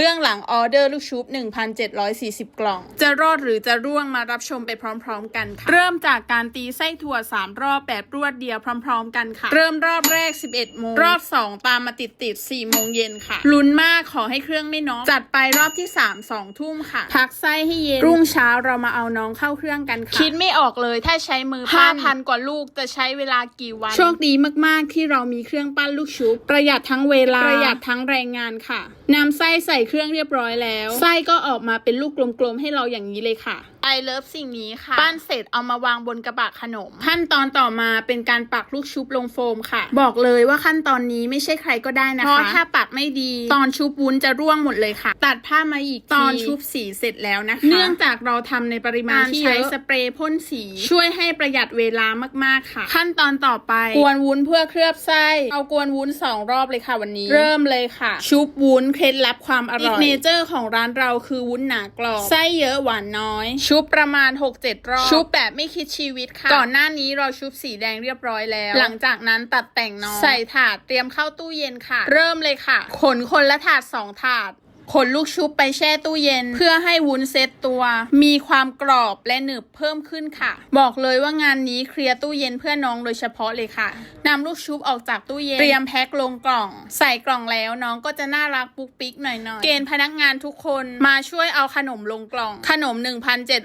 เบื้องหลังออเดอร์ลูกชุบ 1,740 กล่อง จะรอดหรือจะร่วงมารับชมไปพร้อม ๆ กันค่ะ เริ่มจากการตีไส้ถั่ว 3 รอบแบบรวดเดียวพร้อม ๆ กันค่ะ เริ่มรอบแรก 11 โมง รอบ 2 ตามมาติดติดๆ4โมงเย็นค่ะลุ้นมากขอให้เครื่องไม่น็อกจัดไปรอบที่ 3 2 ทุ่มค่ะ พักไส้ให้เย็น รุ่งเช้าเรามาเอาน้องเข้าเครื่องกันค่ะ คิดไม่ออกเลยถ้าใช้มือห้าพันกว่าลูกจะใช้เวลากี่วัน โชคดีมากๆ ที่เรามีเครื่องปั้นลูกชุบประหยัดทั้งเวลาประหยัดทั้งแรงงานค่ะนำไส้ใส่เครื่องเรียบร้อยแล้ว ไส้ก็ออกมาเป็นลูกกลมๆให้เราอย่างนี้เลยค่ะไอเลิฟสิ่งนี้ค่ะ ปั้นเสร็จเอามาวางบนกระบะขนม ขั้นตอนต่อมาเป็นการปักลูกชุบลงโฟมค่ะ บอกเลยว่าขั้นตอนนี้ไม่ใช่ใครก็ได้นะคะ เพราะถ้าปักไม่ดีตอนชุบวุ้นจะร่วงหมดเลยค่ะ ตัดผ้ามาอีกตอนชุบสีเสร็จแล้วนะคะ เนื่องจากเราทำในปริมาณที่ใช้สเปรย์พ่นสี ช่วยให้ประหยัดเวลามากๆค่ะ ขั้นตอนต่อไป กวนวุ้นเพื่อเคลือบไส้เอากวนวุ้นสองรอบเลยค่ะวันนี้ เริ่มเลยค่ะ ชุบวุ้นเคล็ดลับความอร่อยเนเจอร์ของร้านเราคือวุ้นหนากรอบไส้เยอะหวานน้อยชุบประมาณ 6-7 รอบ ชุบแบบไม่คิดชีวิตค่ะ ก่อนหน้านี้เราชุบสีแดงเรียบร้อยแล้ว หลังจากนั้นตัดแต่งน้อง ใส่ถาดเตรียมเข้าตู้เย็นค่ะ เริ่มเลยค่ะ ขนคนละถาดสองถาด ขนลูกชุบไปแช่ตู้เย็น เพื่อให้วุ้นเซตตัว มีความกรอบและหนึบเพิ่มขึ้นค่ะ บอกเลยว่างานนี้เคลียร์ตู้เย็นเพื่อน้องโดยเฉพาะเลยค่ะนำลูกชุบออกจากตู้เย็นเตรียมแพ็คลงกล่อง ใส่กล่องแล้วน้องก็จะน่ารักปุ๊กปิ๊กหน่อยๆเกณฑ์พนักงานทุกคนมาช่วยเอาขนมลงกล่อง ขนม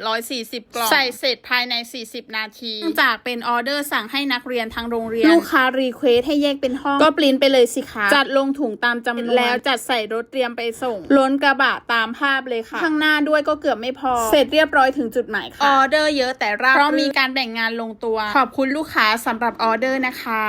1,740 กล่อง ใส่เสร็จภายใน 40 นาทีเนื่องจากเป็นออเดอร์สั่งให้นักเรียนทั้งโรงเรียน ลูกค้ารีเควสให้แยกเป็นห้องก็ปริ้นไปเลยสิคะจัดลงถุงตามจำนวนแล้วจัดใส่รถเตรียมไปส่งล้นกระบะตามภาพเลยค่ะ ข้างหน้าด้วยก็เกือบไม่พอ เสร็จเรียบร้อยถึงจุดหมายค่ะ ออเดอร์เยอะแต่ราบเพราะมีการแบ่งงานลงตัว ขอบคุณลูกค้าสำหรับออเดอร์นะคะ